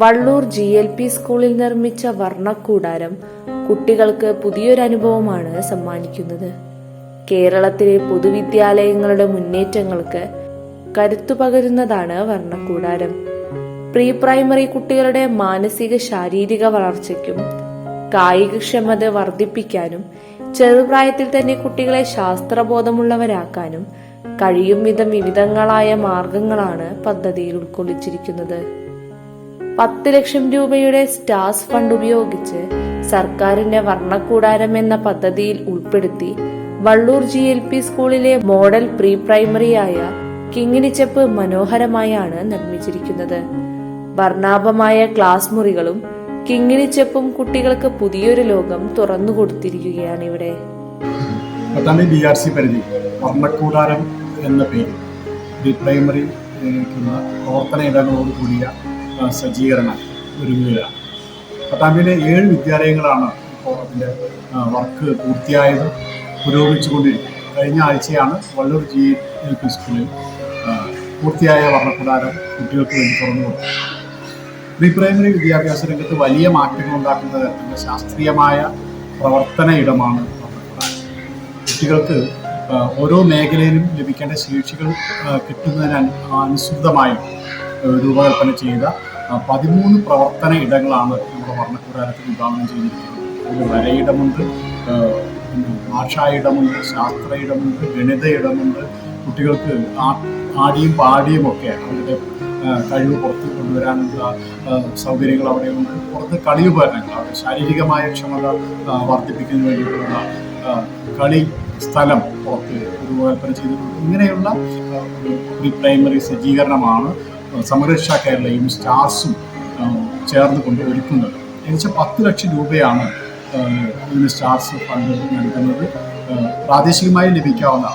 Vallur G L P സ്കൂളിൽ നിർമ്മിച്ച വർണക്കൂടാരം കുട്ടികൾക്ക് പുതിയൊരു അനുഭവമാണ് സമ്മാനിക്കുന്നത്. കേരളത്തിലെ പൊതുവിദ്യാലയങ്ങളുടെ മുന്നേറ്റങ്ങൾക്ക് കരുത്തു പകരുന്നതാണ് വർണക്കൂടാരം. പ്രീ പ്രൈമറി കുട്ടികളുടെ മാനസിക ശാരീരിക വളർച്ചയ്ക്കും കായികക്ഷമത വർദ്ധിപ്പിക്കാനും ചെറുപ്രായത്തിൽ തന്നെ കുട്ടികളെ ശാസ്ത്രബോധമുള്ളവരാക്കാനും കഴിയും വിധം വിവിധങ്ങളായ മാർഗങ്ങളാണ് പദ്ധതിയിൽ ഉൾക്കൊള്ളിച്ചിരിക്കുന്നത്. പത്ത് ലക്ഷം രൂപയുടെ സ്റ്റാർസ് ഫണ്ട് ഉപയോഗിച്ച് സർക്കാരിന്റെ വർണക്കൂടാരം എന്ന പദ്ധതിയിൽ ഉൾപ്പെടുത്തി വള്ളൂർ ജി എൽ പി സ്കൂളിലെ മോഡൽ പ്രീ പ്രൈമറിയായ കിങ്ങിണിച്ചപ്പ് മനോഹരമായാണ് നിർമ്മിച്ചിരിക്കുന്നത്. വർണാഭമായ ക്ലാസ് മുറികളും കിങ്ങിണിച്ചപ്പും കുട്ടികൾക്ക് പുതിയൊരു ലോകം തുറന്നുകൊടുത്തിരിക്കുകയാണ് ഇവിടെ. പരിധി. എന്ന പേര്. പ്രീ പ്രൈമറി പ്രവർത്തന ഇടങ്ങളോട് കൂടിയ സജ്ജീകരണം ഒരുങ്ങുകയാണ് പട്ടാമ്പിയിലെ ഏഴ് വിദ്യാലയങ്ങളാണ് ഇപ്പോൾ അതിന്റെ വർക്ക് പൂർത്തിയായതും പുരോഗമിച്ചുകൊണ്ടിരിക്കുന്നത്. കഴിഞ്ഞ ആഴ്ചയാണ് വള്ളൂർ ജി എൽ പി സ്കൂളിൽ പൂർത്തിയായ വർണപ്രകാരം കുട്ടികൾക്ക് വേണ്ടി തുറന്നു കൊടുത്തത്. പ്രീ പ്രൈമറി വിദ്യാഭ്യാസ രംഗത്ത് വലിയ മാറ്റങ്ങൾ ഉണ്ടാക്കുന്ന തരത്തിലുള്ള ശാസ്ത്രീയമായ പ്രവർത്തന ഇടമാണ് കുട്ടികൾക്ക് ഓരോ മേഖലയിലും ലഭിക്കേണ്ട ശേഷികൾ കിട്ടുന്നതിന് അനു- അനുസൃതമായും രൂപകൽപ്പന ചെയ്ത പതിമൂന്ന് പ്രവർത്തന ഇടങ്ങളാണ് നമ്മുടെ വർണക്കൂടാരത്തിൽ വിഭാവനം ചെയ്തിരിക്കുന്നത്. അതിൽ വരയിടമുണ്ട് ഭാഷാ ഇടമുണ്ട് ശാസ്ത്ര ഇടമുണ്ട് ഗണിത ഇടമുണ്ട് കുട്ടികൾക്ക് ആടിയും പാടിയും ഒക്കെ അവരുടെ കഴിവ് പുറത്ത് കൊണ്ടുവരാനുള്ള സൗകര്യങ്ങൾ അവിടെയുണ്ട്. പുറത്ത് കളി ഉപകരണങ്ങൾ അവരുടെ ശാരീരികമായ ക്ഷമത വർദ്ധിപ്പിക്കുന്നതിന് വേണ്ടിയിട്ടുള്ള കളി സ്ഥലം പുറത്ത് രൂപകൽപ്പന ചെയ്തിട്ടുണ്ട്. ഇങ്ങനെയുള്ള ഒരു പ്രീ പ്രൈമറി സജ്ജീകരണമാണ് സമരക്ഷ കേരളയും സ്റ്റാർസും ചേർന്ന് കൊണ്ട് ഒരുക്കുന്നത്. ഏകദേശം പത്ത് ലക്ഷം രൂപയാണ് ഇതിന് സ്റ്റാർസ് ഫണ്ട് നൽകുന്നത്. പ്രാദേശികമായി ലഭിക്കാവുന്ന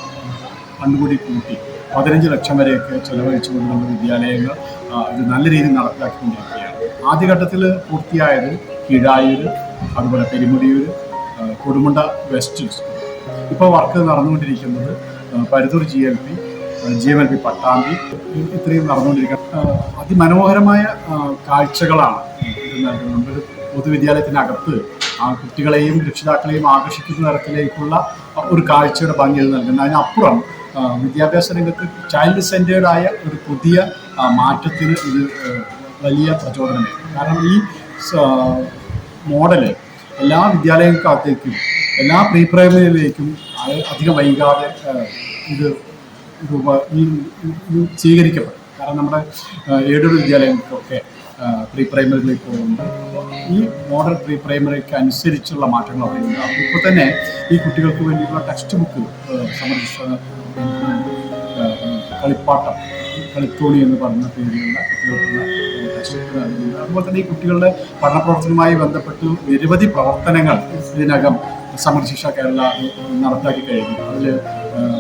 ഫണ്ട് കൂടി കൂട്ടി പതിനഞ്ച് ലക്ഷം വരെയൊക്കെ ചെലവഴിച്ചുകൊണ്ട് നമ്മുടെ വിദ്യാലയങ്ങൾ ഇത് നല്ല രീതിയിൽ നടപ്പിലാക്കിക്കൊണ്ടിരിക്കുകയാണ്. ആദ്യഘട്ടത്തിൽ പൂർത്തിയായത് കീഴായൂർ അതുപോലെ പെരുമുടിയൂർ കൊടുമുണ്ട വെസ്റ്റ് സ്കൂൾ ഇപ്പോൾ വർക്ക് നടന്നുകൊണ്ടിരിക്കുന്നത് Paruthur G L P G M L P Pattambi ഇത്രയും നടന്നുകൊണ്ടിരിക്കുന്ന ആ, അതിമനോഹരമായ കാഴ്ചകളാണ് ഒരു പൊതുവിദ്യാലയത്തിനകത്ത് ആ കുട്ടികളെയും രക്ഷിതാക്കളെയും ആകർഷിക്കുന്ന തരത്തിലേക്കുള്ള ഒരു കാഴ്ചയുടെ ഭംഗി അത് നൽകുന്നത്. അതിനപ്പുറം വിദ്യാഭ്യാസ രംഗത്ത് ചൈൽഡ് സെന്റേർഡായ ഒരു പുതിയ മാറ്റത്തിന് ഇത് വലിയ പ്രചോദനമാണ് കാരണം ഈ മോഡൽ എല്ലാ വിദ്യാലയങ്ങൾക്കകത്തേക്കും എല്ലാ പ്രീ പ്രൈമറിയിലേക്കും അധികം വൈകാതെ ഇത് രൂപ സ്വീകരിക്കപ്പെടും. കാരണം നമ്മുടെ എയ്ഡഡ് വിദ്യാലയങ്ങൾക്കൊക്കെ പ്രീ പ്രൈമറിയിലേക്ക് പോകുന്നുണ്ട്. ഈ മോഡൽ പ്രീ പ്രൈമറിക്ക് അനുസരിച്ചുള്ള മാറ്റങ്ങൾ അവിടെ ഇപ്പോൾ തന്നെ ഈ കുട്ടികൾക്ക് വേണ്ടിയിട്ടുള്ള ടെക്സ്റ്റ് ബുക്ക് സംബന്ധിച്ച കളിപ്പാട്ടം കളിത്തോണി എന്ന് പറയുന്ന പേരിലുള്ള കുട്ടികൾക്കുള്ള അതുപോലെ തന്നെ ഈ കുട്ടികളുടെ പഠന പ്രവർത്തനവുമായി ബന്ധപ്പെട്ട് നിരവധി പ്രവർത്തനങ്ങൾ ഇതിനകം സമരശിക്ഷ കേരള നടപ്പാക്കി കഴിഞ്ഞു. അതിൽ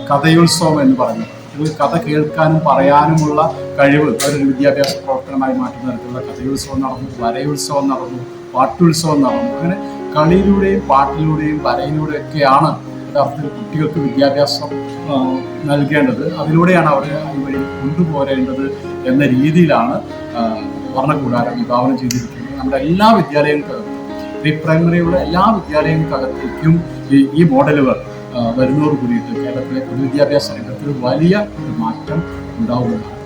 കഥയോത്സവം എന്ന് പറഞ്ഞു ഇത് കഥ കേൾക്കാനും പറയാനുമുള്ള കഴിവ് അവരൊരു വിദ്യാഭ്യാസ പ്രവർത്തനമായി മാറ്റുന്ന തരത്തിലുള്ള കഥയോത്സവം നടന്നു വരയോത്സവം നടന്നു പാട്ടുത്സവം നടന്നു. അങ്ങനെ കളിയിലൂടെയും പാട്ടിലൂടെയും വരയിലൂടെയും ഒക്കെയാണ് യഥാർത്ഥത്തിൽ കുട്ടികൾക്ക് വിദ്യാഭ്യാസം നൽകേണ്ടത്. അതിലൂടെയാണ് അവരെ വഴി കൊണ്ടുപോരേണ്ടത് എന്ന രീതിയിലാണ് ഭരണകൂടാരം വിഭാവനം ചെയ്തിരിക്കുന്നത്. നമ്മുടെ എല്ലാ വിദ്യാലയങ്ങൾക്കകത്തും പ്രീ പ്രൈമറിയുള്ള എല്ലാ വിദ്യാലയങ്ങൾക്കകത്തേക്കും ഈ മോഡലുകൾ ആ, വരുന്നതോട് കൂടിയിട്ട് കേരളത്തിലെ പൊതുവിദ്യാഭ്യാസ രംഗത്തിൽ വലിയ ഒരു മാറ്റം ഉണ്ടാവുന്നതാണ്